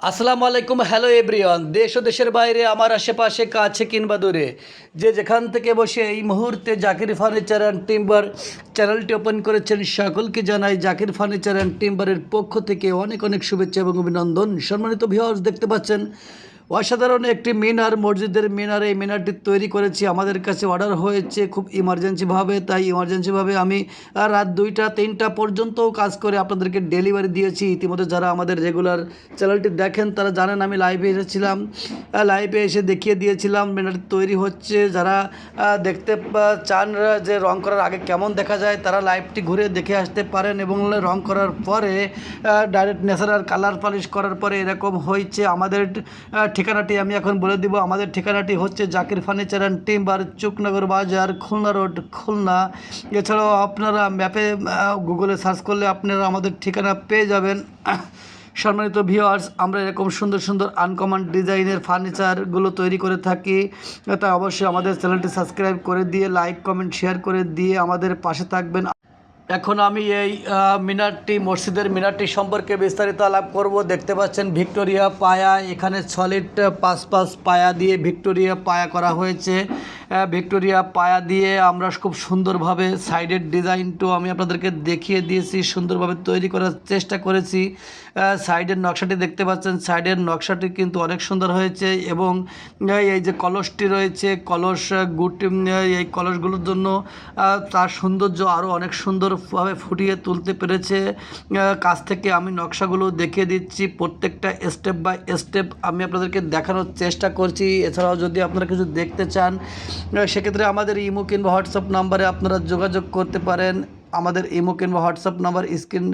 আসসালামু আলাইকুম, hello everyone. দেশ ও দেশের বাইরে, আমার আশেপাশে, কাছে কিংবা দূরে, যে যেখান থেকে বসে এই মুহূর্তে জাকির ফার্নিচার অ্যান্ড টিম্বার চ্যানেলটি ওপেন করেছেন, সকলকে জানাই জাকির ফার্নিচার অ্যান্ড টিম্বারের পক্ষ থেকে অনেক অনেক শুভেচ্ছা এবং অভিনন্দন। সম্মানিত ভিউয়ার্স দেখতে পাচ্ছেন অসাধারণ একটি মিনার, মসজিদের মিনার, এই মিনারটি তৈরি করেছি। আমাদের কাছে অর্ডার হয়েছে খুব ইমার্জেন্সিভাবে তাই ইমার্জেন্সিভাবে আমি রাত দুইটা, তিনটা পর্যন্তও কাজ করে আপনাদেরকে ডেলিভারি দিয়েছি। ইতিমধ্যে যারা আমাদের রেগুলার চ্যানেলটি দেখেন, তারা জানেন আমি লাইভে এসেছিলাম। লাইভে এসে দেখিয়ে দিয়েছিলাম, মিনারটি তৈরি হচ্ছে। যারা দেখতে চান যে রং করার আগে কেমন দেখা যায়, তারা লাইভটি ঘুরে দেখে আসতে পারেন এবং রং করার পরে ডাইরেক্ট ন্যাচারাল কালার পালিশ করার পরে এরকম হয়েছে। আমাদের ঠিকানাটি আমি এখন বলে দিব। আমাদের ঠিকানাটি হচ্ছে Zakir furniture and timber, Chuknagar Bazar, Khulna road, Khulna. এছাড়াও আপনারা ম্যাপে গুগলে সার্চ করলে আপনারা আমাদের ঠিকানা পেয়ে যাবেন। সম্মানিত ভিওয়ার্স আমরা এরকম সুন্দর সুন্দর আনকমন ডিজাইনের ফার্নিচারগুলো তৈরি করে থাকি। তাই অবশ্যই আমাদের চ্যানেলটি সাবস্ক্রাইব করে দিয়ে, লাইক, কমেন্ট, শেয়ার করে দিয়ে আমাদের পাশে থাকবেন। এখন আমি এই মিনারটি, মসজিদের মিনারটি সম্পর্কে বিস্তারিত আলাপ করব। দেখতে পাচ্ছেন ভিক্টোরিয়া পায়া, এখানে ছলিট পাঁচ পাঁচ পায়া দিয়ে ভিক্টোরিয়া পায়া করা হয়েছে। ভিক্টোরিয়া পায়া দিয়ে আমরা খুব সুন্দরভাবে সাইডের ডিজাইনটাও আমি আপনাদেরকে দেখিয়ে দিয়েছি, সুন্দরভাবে তৈরি করার চেষ্টা করেছি। সাইডের নকশাটি দেখতে পাচ্ছেন, সাইডের নকশাটি কিন্তু অনেক সুন্দর হয়েছে এবং এই যে কলসটি রয়েছে, কলস গুটি এই কলসগুলোর জন্য তার সৌন্দর্য আরও অনেক সুন্দরভাবে ফুটিয়ে তুলতে পেরেছে। কাছ থেকে আমি নকশাগুলো দেখিয়ে দিচ্ছি, প্রত্যেকটা স্টেপ বাই স্টেপ আমি আপনাদেরকে দেখানোর চেষ্টা করছি। এছাড়াও যদি আপনারা কিছু দেখতে চান সেক্ষেত্রে আমাদের ইমো কিংবা হোয়াটসঅ্যাপ নাম্বারে আপনারা যোগাযোগ করতে পারেন। আমাদের ইমো কিংবা হোয়াটসঅ্যাপ নাম্বার স্ক্রিন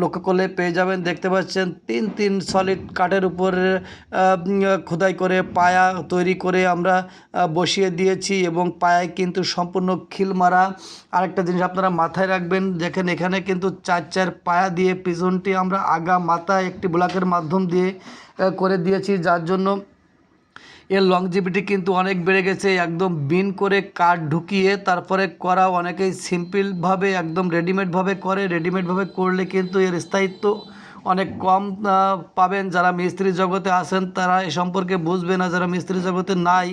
লক্ষ্য করলে পেয়ে যাবেন। দেখতে পাচ্ছেন, তিন তিন সলিড কাঠের উপরে খোদাই করে পায়া তৈরি করে আমরা বসিয়ে দিয়েছি এবং পায়ায় কিন্তু সম্পূর্ণ খিল মারা। আরেকটা জিনিস আপনারা মাথায় রাখবেন, দেখেন এখানে কিন্তু চার চার পায়া দিয়ে পিছনটি আমরা আগা মাথা একটি ব্লকের মাধ্যম দিয়ে করে দিয়েছি। যার জন্য এর লংজিভিটি কিন্তু অনেক বেড়ে গেছে, একদম বিন করে কাঠ ঢুকিয়ে তারপরে করা অনেকেই সিম্পলভাবে একদম রেডিমেডভাবে করে রেডিমেডভাবে করলে কিন্তু এর স্থায়িত্ব অনেক কম পাবেন। যারা মিস্ত্রি জগতে আছেন, তারা এ সম্পর্কে বুঝবে না। যারা মিস্ত্রি জগতে নাই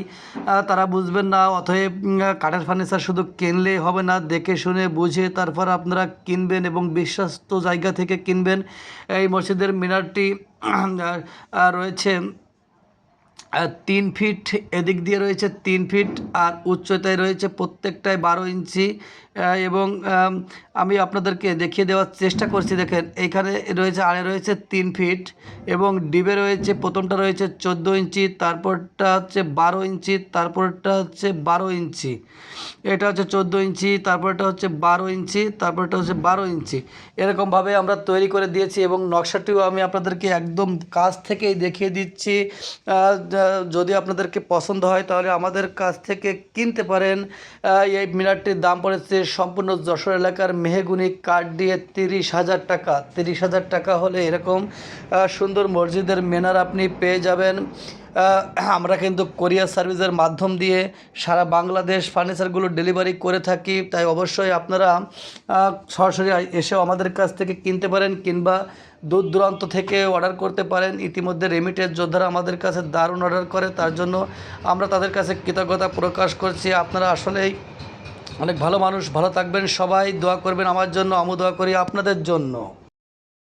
তারা বুঝবেন না। অতএব কাঠের ফার্নিচার শুধু কিনলেই হবে না, দেখে শুনে বুঝে তারপর আপনারা কিনবেন এবং বিশ্বস্ত জায়গা থেকে কিনবেন। এই মসজিদের মিনারটি রয়েছে। তিন ফিট এদিক দিয়ে রয়েছে তিন ফিট আর উচ্চতায় রয়েছে প্রত্যেকটায় বারো ইঞ্চি। এবং, আমি আপনাদেরকে দেখিয়ে দেওয়ার চেষ্টা করছি। দেখেন, এখানে রয়েছে, আড়ে রয়েছে তিন ফিট এবং ডিবে রয়েছে, প্রথমটা রয়েছে চোদ্দ ইঞ্চি, তারপরটা হচ্ছে বারো ইঞ্চি, তারপরটা হচ্ছে বারো ইঞ্চি। এটা হচ্ছে চোদ্দ ইঞ্চি, তারপরটা হচ্ছে বারো ইঞ্চি, তারপরটা হচ্ছে বারো ইঞ্চি। এরকমভাবে আমরা তৈরি করে দিয়েছি এবং নকশাটিও আমি আপনাদেরকে একদম কাছ থেকেই দেখিয়ে দিচ্ছি। যদি আপনাদেরকে পছন্দ হয়, তাহলে আমাদের কাছ থেকে কিনতে পারেন। এই মিনারটির দাম পড়েছে সম্পূর্ণ যশোর এলাকার মেহেগুনি কাঠ দিয়ে তিরিশ হাজার টাকা। তিরিশ হাজার টাকা হলে এরকম সুন্দর মসজিদের মিনার আপনি পেয়ে যাবেন। আমরা কিন্তু কোরিয়ার সার্ভিসের মাধ্যম দিয়ে সারা বাংলাদেশ ফার্নিচারগুলো ডেলিভারি করে থাকি। তাই অবশ্যই আপনারা সরাসরি এসেও আমাদের কাছ থেকে কিনতে পারেন কিংবা দূর দূরান্ত থেকে অর্ডার করতে পারেন। ইতিমধ্যে রেমিটেড যোদ্ধারা আমাদের কাছে দারুণ অর্ডার করে। তার জন্য আমরা তাদের কাছে কৃতজ্ঞতা প্রকাশ করছি। আপনারা আসলেই অনেক ভালো মানুষ। ভালো থাকবেন সবাই। দোয়া করবেন আমার জন্য। আমু দোয়া করি আপনাদের জন্য।